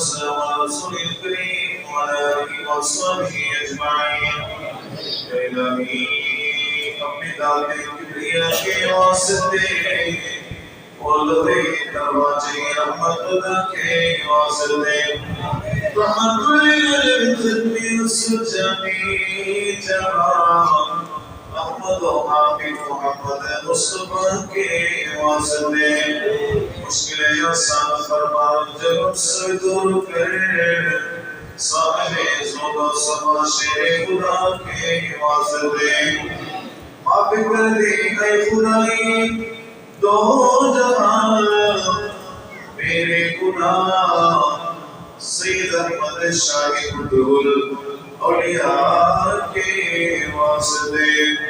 والسلام على رسول الكريم وعلى آله وصحبه أجمعين إلهي محمد و محمد مصطفیٰ کے آسان جب سے دور زود و سما خدا کے کر اے دو جہاں میرے گناہ سید احمد شاہ اولیاء کے واسطے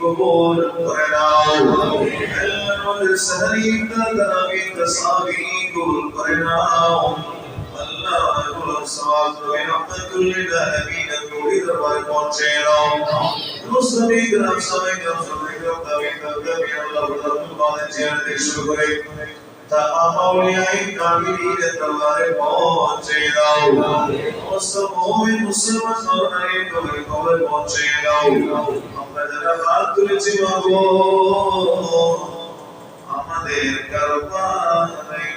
قبول کرناؤ اللہ سہری تداوی تصاوی قبول کرناؤ اللہ کو سوال تو رحمت للعالمین کوئی دربار پہنچے رہو مسلمی گرام سمے گرام سمے گرام دعوی کرتا بھی اللہ بڑا تمہارے چہرے دے شروع کرے پہنچے رہو আমরা তুলেছি মাগো আমাদের কারও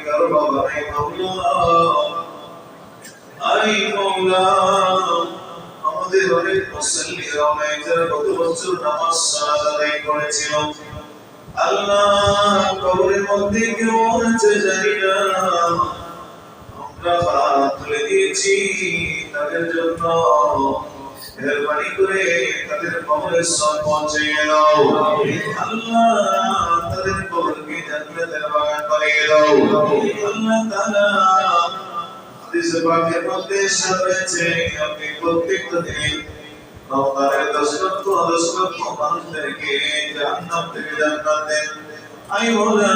কারও বাবা নাই মাওলা আই মাওলা আমাদের অনেক মুসল্লিরা অনেক যারা গত বছর নামাজ সালাত আদায় করেছিল আল্লাহ না আমরা তুলে দিয়েছি তাদের জন্য। মেহরবানি করে তাদের কবরের সব পৌঁছে দাও। আল্লাহ তাদের কবরকে জান্নাতের বাগান বানিয়ে দাও। আল্লাহ তাআলা হাদিস পাকের মধ্যে রয়েছে আপনি প্রত্যেকটা দিন রমজানের দশ লক্ষ দশ লক্ষ মানুষদেরকে জাহান্নাম থেকে জান্নাত দেন। আই মোলা,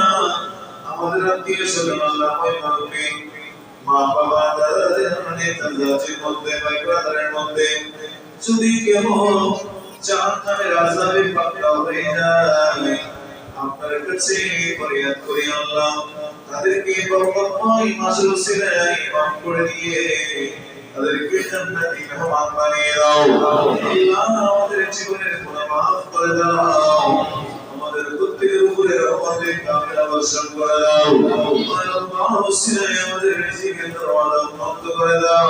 আমাদের আত্মীয় স্বজন, আল্লাহ মানুষকে মা বাবা দাদা মানে তাদের মধ্যে ভাই মধ্যে যদি কেউ জাহান্নামের আযাবে পাকড়া হয়ে যায়, আপনার কাছে ফরিয়াদ করি আল্লাহ। তাদেরকে বরকতময় মাসুল সিলাই মাফ করে দিয়ে তাদেরকে জান্নাতি মেহমান বানিয়ে দাও। আল্লাহ, আমাদের জীবনের গুনাহ মাফ করে দাও। আমাদের প্রত্যেকের উপরে রহমতের কামিলা বর্ষণ করে দাও। আল্লাহ, আমাদের রিজিকের দরওয়াজা উন্মুক্ত করে দাও।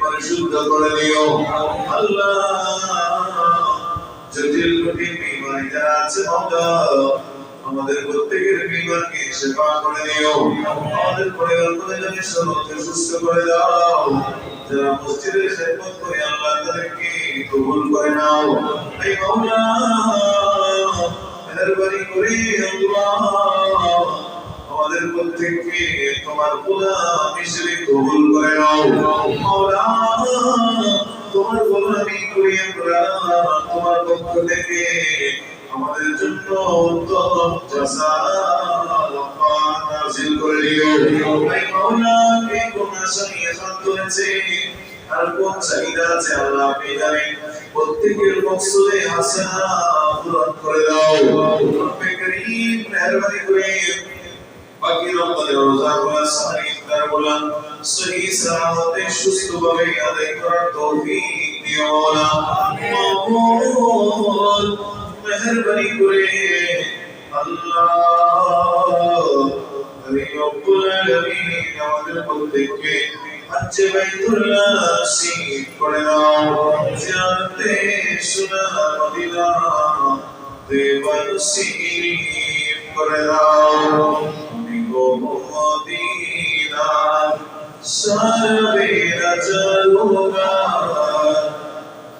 পরিশুদ্ধ করে দিও আল্লাহ জটিল কঠিন বিমারি যারা আছে আমাদের প্রত্যেকের বিমারকে সেবা করে দিও আমাদের পরিবারকে জানি সর্বত্র সুস্থ করে দাও যারা মসজিদের খেদমত করে আল্লাহ তাদেরকে কবুল করে নাও এই মাওলা মেহরবানি করে আল্লাহ আমাদের প্রত্যেককে তোমার গোলাম হিসেবে কবুল করে নাও? তোমার গোলামি তোমার পক্ষ থেকে আমাদের জন্য উত্তম করে দিও। আর কোন চাহিদা আছে আল্লাহ আপনি জানেন? প্রত্যেকের মকসুদে হাসানা পূরণ করে দাও। রব্বে করিম করে বাকি রমজানের রোজাগুলো সাহারি ইফতারগুলো সহি সালামতে সুস্থভাবে আদায় করার তৌফিক দিও না মাওলা মেহরবানি করে আল্লাহ। রব্বুল আলামিন আমাদের প্রত্যেককে হজ্জে বাইতুল্লাহ আমি মদিনা সারবে রাজারুগা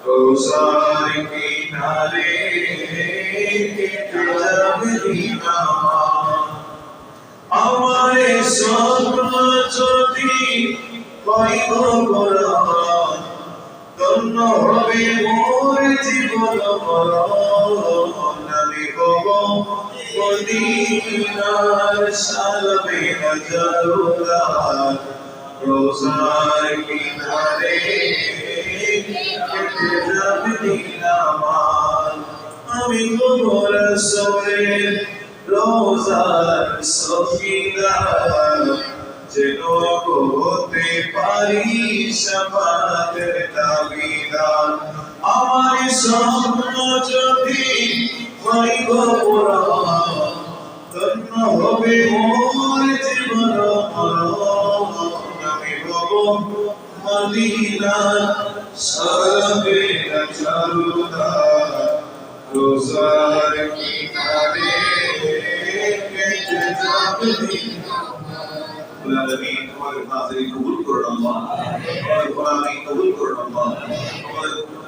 রোজার কিনারে আমারে স্বপ্ন যদি পাইব বলবান ধন্য হবে মোর জীবন মরণ হব মদিনার সালবে নজরুল্লাহ রোজার কিনারে কেটে যাবে দিন আমার আমি গোবর সবের রোজার সফিদার যেন হতে পারি সমাজের দাবিদার। আমার স্বপ্ন যদি পাইব পরা তন্ন হবে মোর জীবন আমি হব মদিনা সবে চলুদা রোজার কিনারে কেটে যাবে। আমাদের কবুল করুন আল্লাহ আমাদের কবুল করুন আল্লাহ আমাদের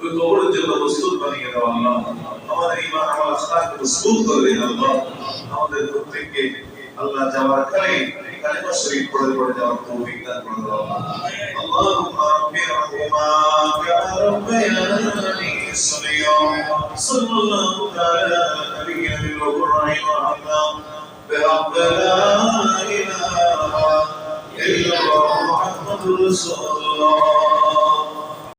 ওই কবরের জন্য প্রস্তুত বানিয়ে দাও আল্লাহ আমাদের ইমান আমার আখলাক মজবুত করে দিন আল্লাহ আমাদের প্রত্যেককে আল্লাহ যাওয়ার খালি কালিমা শরীফ পড়ে পড়ে যাওয়ার তৌফিক দান করে দাও اللهم رب ارحمهما كما ربياني صغيرا صلى الله تعالى على نبينا الرحيم وعلى برب لا اله الا الله محمد رسول الله